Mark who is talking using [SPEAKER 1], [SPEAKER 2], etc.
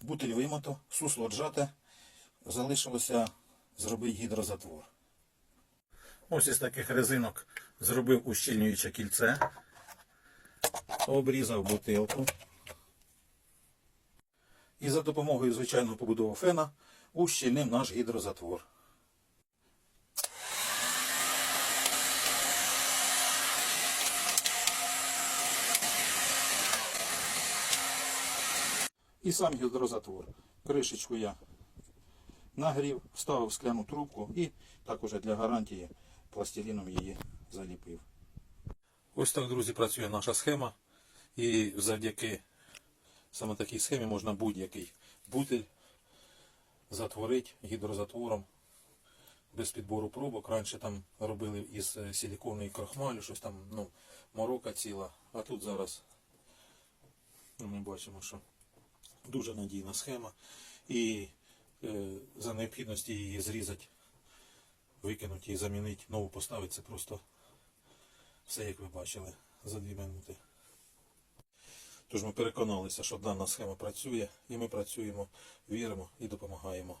[SPEAKER 1] Бутиль вимото, сусло отжате, залишилося зробити гідрозатвор. Ось із таких резинок зробив ущільнююче кільце, обрізав бутилку. І за допомогою звичайного побудового фена ущільнив наш гідрозатвор. І сам гідрозатвор. Кришечку я нагрів, вставив скляну трубку і також для гарантії пластиліном її заліпив. Ось так, друзі, працює наша схема. І завдяки саме такій схемі можна будь-який бутиль затворити гідрозатвором без підбору пробок. Раніше там робили із е, силіконової крахмалю, щось там, ну, морока ціла. А тут зараз ну, ми бачимо, що дуже надійна схема. І е, за необхідності її зрізати, викинути і замінити, нову поставити, це просто все, як ви бачили, за дві минути. Тож ми переконалися, що дана схема працює, і ми працюємо, віримо і допомагаємо